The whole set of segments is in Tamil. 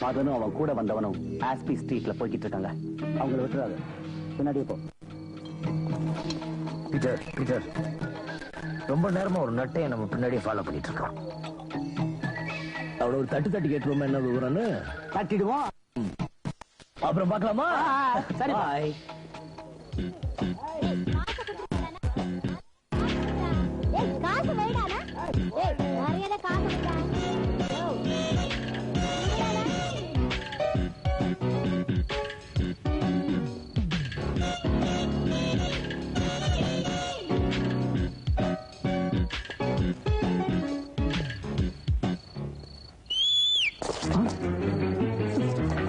மதனும் அவன் கூட வந்தவனும் ஆஸ்பி ஸ்ட்ரீட்ல போய்கிட்டு இருக்காங்க அவங்கள விட்டுறாது. பின்னாடியே போ. பீட்டர் பீட்டர் ரொம்ப நேரமா ஒரு நட்டையை நம்ம பின்னாடியே ஃபாலோ பண்ணிட்டு இருக்கோம் அவளை ஒரு தட்டு தட்டி கேட்டுருவோம் என்ன விவரம்னு? தட்டிடுவோம். அப்புறம் பார்க்கலாமா? சரி. பாய் காசு வைடானா ஏய் நிறைய காசு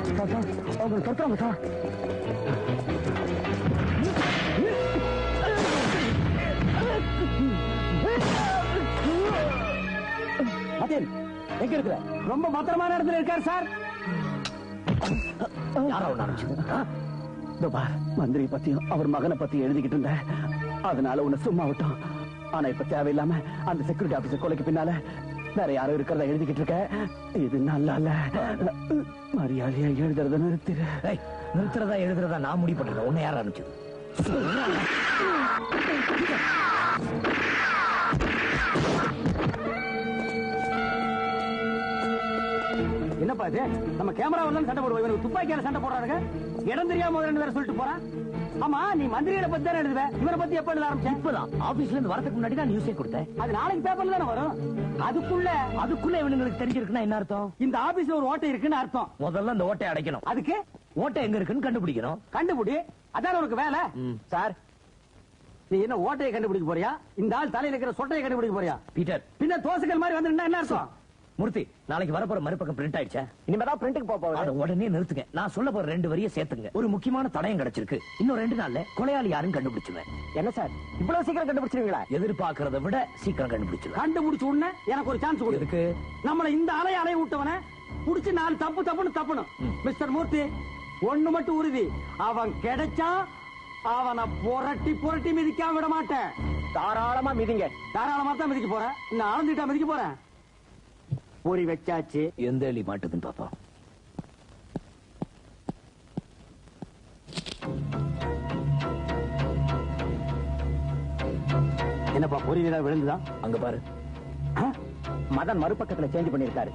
வைடா தட்டுறாங்க சார் எங்க இருக்கிற? ரொம்ப பத்திரமான இடத்துல இருக்காரு சார். யாரோ மந்திரி பத்தியும் அவர் மகனை பத்தி எழுதிக்கிட்டு இருந்த. அதனால உன்னை சும்மா விட்டோம். ஆனா இப்ப தேவையில்லாம அந்த செக்யூரிட்டி ஆபீசர் கொலைக்கு பின்னால வேற யாரும் இருக்கிறத எழுதிக்கிட்டு இருக்க? இது நல்லா இல்ல மரியாதையா எழுதுறத நிறுத்திரு. நிறுத்துறதா எழுதுறதா நான் முடிவு பண்றேன் உன்னை யார் ஆரம்பிச்சது? இது நம்ம கேமரா வரலாம் சண்டை போடுவோம். இவனுக்கு துப்பாக்கியால சண்டை போடுறாங்க இடம் தெரியாம ரெண்டு பேரும் சொல்லிட்டு போறான். ஆமா நீ மந்திரிகளை பத்தி தானே எழுதுவ? இவரை பத்தி எப்ப எழுத ஆரம்பிச்ச? இப்பதான். ஆபீஸ்ல இருந்து வரதுக்கு முன்னாடி தான் நியூஸே கொடுத்தேன். அது நாளைக்கு பேப்பர்ல தானே வரும். அதுக்குள்ள அதுக்குள்ள இவனுங்களுக்கு தெரிஞ்சிருக்குன்னா என்ன அர்த்தம்? இந்த ஆபீஸ்ல ஒரு ஓட்டை இருக்குன்னு அர்த்தம். முதல்ல அந்த ஓட்டையை அடைக்கணும். அதுக்கு? ஓட்டை எங்க இருக்குன்னு கண்டுபிடிக்கணும். கண்டுபிடி. அதான் உனக்கு வேலை? சார் நீ என்ன ஓட்டையை கண்டுபிடிக்க போறியா? இந்த ஆள் தலையில இருக்கிற சொட்டையை கண்டுபிடிக்க போறியா? பீட்டர். பின்ன தோசைகள் மாதிரி வந்து என்ன அர்த்தம்? மூர்த்தி நாளைக்கு வரப்போற மறுபக்கம் பிரிண்ட் ஆயிடுச்சா? இனிமேதான் பிரிண்ட்டுக்கு போக அத உடனே நிறுத்துங்க. நான் சொல்ல போற ரெண்டு வரியை சேர்த்துங்க ஒரு முக்கியமான தடயம் கிடைச்சிருக்கு. இன்னும் ரெண்டு நாள்ல கொலையாளி யாரும் கண்டுபிடிச்சுவேன் என்ன சார்? இவ்வளவு சீக்கிரம் கண்டுபிடிச்சிருவீங்களா? எதிர்பார்க்கறத விட சீக்கிரம் கண்டுபிடிச்சுவேன் கண்டுபிடிச்ச உடனே எனக்கு ஒரு சான்ஸ் கொடு எதுக்கு? நம்மள இந்த அலைய அலைய விட்டவன புடிச்சு நாலு தப்பு தப்புன்னு தப்பணும். மிஸ்டர் மூர்த்தி ஒண்ணு மட்டும் உறுதி. அவன் கிடைச்சா அவனை புரட்டி புரட்டி மிதிக்காம விட மாட்டேன். தாராளமா மிதிங்க. தாராளமா தான் மிதிக்க போறேன். இன்னும் ஆழ்ந்துட்டா மிதிக்க போறேன். பொறி வச்சாச்சு. எந்த எலி மாட்டுதுன்னு பாப்போம் என்னப்பா பொறி ஏதாவது விழுந்துதான் அங்க பாரு. மதன் மறுபக்கத்துல சேஞ்ச் பண்ணிருக்காரு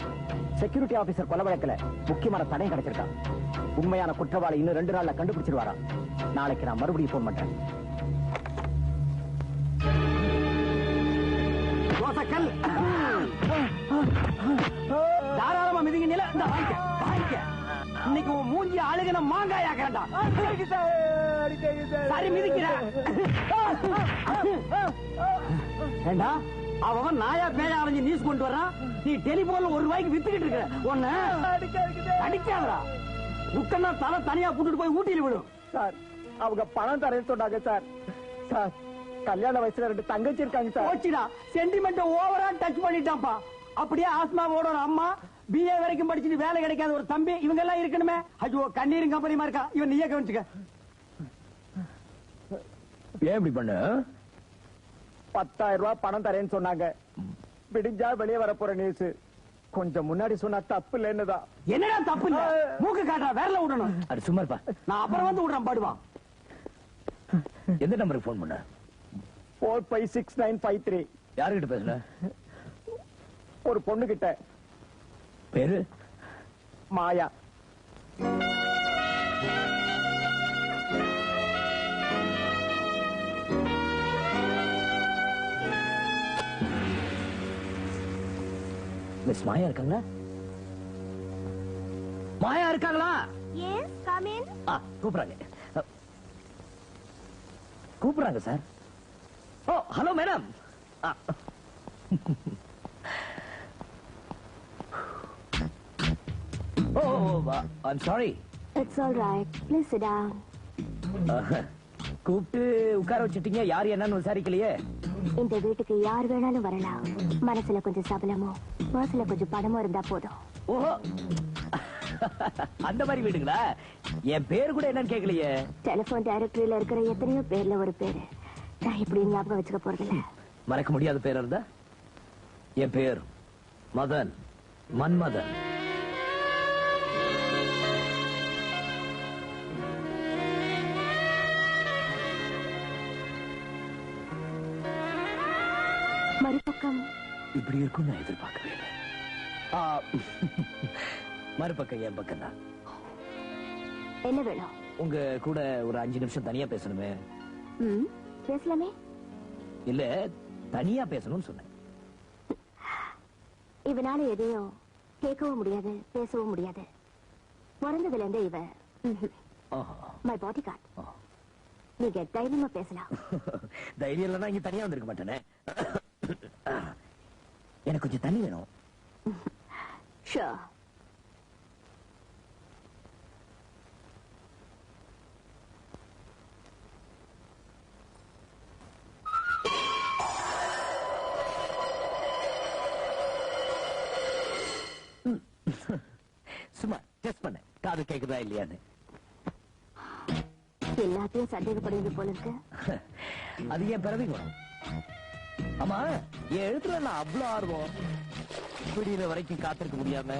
செக்யூரிட்டி ஆபீசர் கொலை வழக்குல முக்கியமான தடயம் கிடைச்சிருக்கான் உண்மையான குற்றவாளி இன்னும் ரெண்டு நாள்ல கண்டுபிடிச்சிருவாரா? நாளைக்கு நான் மறுபடியும் போன் பண்றேன். தோசைக்கல் தாராளமா மிதிங்க நில. இந்த வாங்கிக்க வாங்கிக்க இன்னைக்கு உன் மூஞ்சி அழுகின மாங்காய் ஆக்கிறா சரி மிதிக்கிற. ஏண்டா அவன் நாயா பேய அரைஞ்சு நியூஸ் கொண்டு வர்றான். நீ டெலிபோன்ல ஒரு ரூபாய்க்கு வித்துக்கிட்டு இருக்க. ஒன்னு அடிக்காதடா. முக்கன்னா தலை தனியா கூட்டிட்டு போய் ஊட்டியில விடும் சார் அவங்க பணம் தரேன்னு சொன்னாங்க சார். சார் கல்யாண வயசுல ரெண்டு தங்கச்சி இருக்காங்க சார். போச்சுடா. சென்டிமெண்ட் ஓவரா டச் பண்ணிட்டான்ப்பா. அப்படியே ஆஸ்மாவோட ஒரு அம்மா பிஏ வரைக்கும் படிச்சுட்டு வேலை கிடைக்காத ஒரு தம்பி இவங்க எல்லாம் இருக்கணுமே. ஐயோ கண்ணீரும் கம்பெனிமா இருக்கா? இவன் நீயே கவனிச்சுக்க. ஏன் இப்படி பண்ண? பத்தாயிரம் ரூபாய் பணம் தரேன்னு சொன்னாங்க. விடிஞ்சா வெளியே வர போற நியூஸ் கொஞ்சம் முன்னாடி சொன்னா தப்பு இல்லைன்னு தான். என்னடா தப்பு இல்ல? மூக்கு காட்டுறா வேறல விடணும். அது சும்மா இருப்பா. நான் அப்புறம் வந்து விடுறேன் பாடுவா. எந்த நம்பருக்கு போன் பண்ண? Four five six nine five three யாருகிட்ட பேசுன? ஒரு பொண்ணு கிட்ட பேரு? மாயா. மிஸ் மாயா இருக்காங்களா? மாயா இருக்காங்களா? எஸ் கம் இன் கூப்பிடுறாங்க. கூப்பிடுறாங்க sir. Oh hello madam oh I'm sorry it's all right please sit down கூப்பிட்டு உட்கார வச்சுட்டீங்க. யார் என்னன்னு விசாரிக்கலையே. இந்த வீட்டுக்கு யார் வேணாலும் வரலாம். மனசுல கொஞ்சம் சபலமோ பர்ஸ்ல கொஞ்சம் பணமும் இருந்தா போதும். ஓஹோ. அந்த மாதிரி வீடுங்களா? என் பேர் கூட என்னன்னு கேட்கலையே டெலிபோன் டைரக்டரியில இருக்கிற எத்தனையோ பேர்ல ஒரு பேரு. நான் இப்படி ஞாபகம் வச்சுக்க போறதில்ல மறக்க முடியாத பேர் இருந்தா? என் பேர் மதன் மன்மதன். மறுபக்கம். இப்படி இருக்கும் நான் எதிர்பார்க்கவே மறுபக்கம் என் பக்கம் தான் என்ன வேணும்? உங்க கூட ஒரு அஞ்சு நிமிஷம் தனியா பேசணுமே. பேசலாமே? இல்ல தனியா பேசணும்னு சொன்னேன். இவனால எதையும் கேட்கவும் முடியாது பேசவும் முடியாது. பிறந்ததுல இருந்தே இவ. My bodyguard. நீங்க தைரியமா பேசலாம். தைரியம் இல்லைன்னா இங்க தனியா வந்திருக்க மாட்டேனே. எனக்கு கொஞ்சம் தண்ணி வேணும். ஷோர் காது கேக்குதா இல்லையான்னு? எல்லாத்தையும் சந்தேகப்படுவது போல இருக்கு. அது என் பிறவி குணம் ஆமா என் எழுத்துல நான் அவ்வளவு ஆர்வம். விடிகிற வரைக்கும் காத்திருக்க முடியாம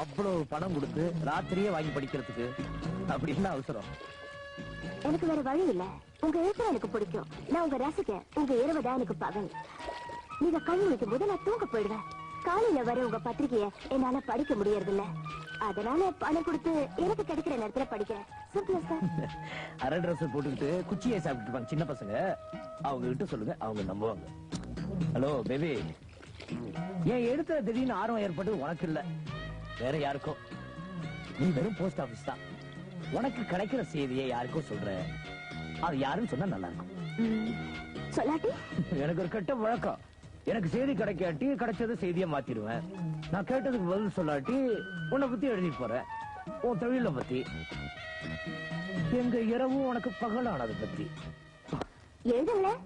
அவ்வளவு பணம் கொடுத்து ராத்திரியே வாங்கி படிக்கிறதுக்கு அப்படி என்ன அவசரம். எனக்கு வேற வழி இல்ல. உங்க எழுத்து எனக்கு பிடிக்கும். நான் உங்க ரசிக்க உங்க இரவு தான் எனக்கு பகல். நீங்க கண் வைக்கும் போது நான் தூங்க போயிடுவேன். காலையில வர உங்க பத்திரிகைய என்னால படிக்க முடியறது இல்ல அதனால பணம் கொடுத்து எனக்கு கிடைக்கிற நேரத்துல படிக்கிறேன். சிம்பிளா சார். அரை ட்ரெஸ் போட்டுக்கிட்டு குச்சியை சாப்பிட்டு இருப்பாங்க சின்ன பசங்க. அவங்க கிட்ட சொல்லுங்க அவங்க நம்புவாங்க. ஹலோ பேபி என் எழுத்துல திடீர்னு ஆர்வம் ஏற்பட்டு உனக்கு இல்ல. வேற யாருக்கோ. நீ வெறும் போஸ்ட் ஆபீஸ் தான். உனக்கு கிடைக்கிற செய்தியை யாருக்கோ சொல்ற அது யாருன்னு சொன்னா நல்லா இருக்கும் சொல்லாட்டி. எனக்கு ஒரு கெட்ட வழக்கம். எனக்கு செய்தி கிடைக்காட்டி கிடைச்சது செய்தியை மாத்திடுவேன். நான் கேட்டதுக்கு பதில் சொல்லாட்டி உன்னை பத்தி எழுதிட்டு போறேன். உன் தொழில பத்தி. எங்க இரவு உனக்கு பகலானதை பத்தி. எழுதுங்கள.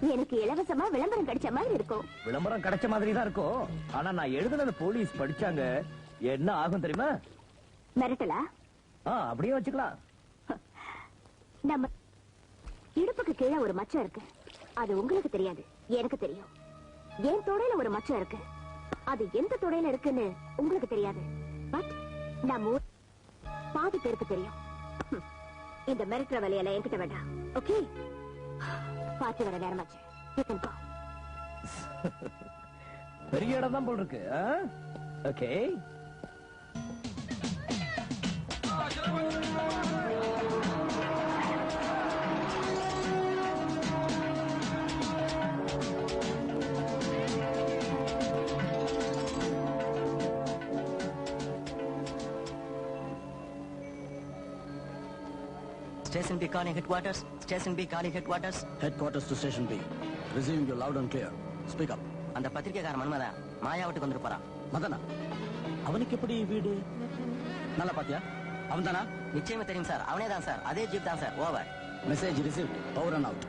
எனக்கு இலவசமா விளம்பரம் கிடைச்ச மாதிரி இருக்கும். விளம்பரம் கிடைச்ச மாதிரி தான் இருக்கும். ஆனா நான் எழுதுனது போலீஸ் படிச்சாங்க. என்ன ஆகும் தெரியுமா? மிரட்டலா? ஆ அப்படியே வச்சுக்கலாம். நம்ம இடுப்புக்கு கீழே ஒரு மச்சம் இருக்கு. அது உங்களுக்கு தெரியாது. எனக்கு தெரியும். என் தொடையில ஒரு மச்சம் இருக்கு. அது எந்த தொடையில இருக்குன்னு உங்களுக்கு தெரியாது. பட் நம்ம பாதி பேருக்கு தெரியும். இந்த மிரட்டுற வேலையில என்கிட்ட வேண்டாம். ஓகே பார்த்து வர நேரமாச்சு. பெரிய இடம் தான் போல் இருக்கு okay Station B calling headquarters. Station B calling headquarters. Headquarters to Station B. Receiving you loud and clear. Speak up. அந்த பத்திரிக்கைக்கார மன்மதன் மாயா வீட்டுக்கு வந்துட்டு போறான் மதனா அவனுக்கு எப்படி வீடு நல்லா பாத்தியா அவன் தானா நிச்சயமா தெரியும் சார் அவனே தான் சார் அதே ஜீப் தான் sir over message receive over and out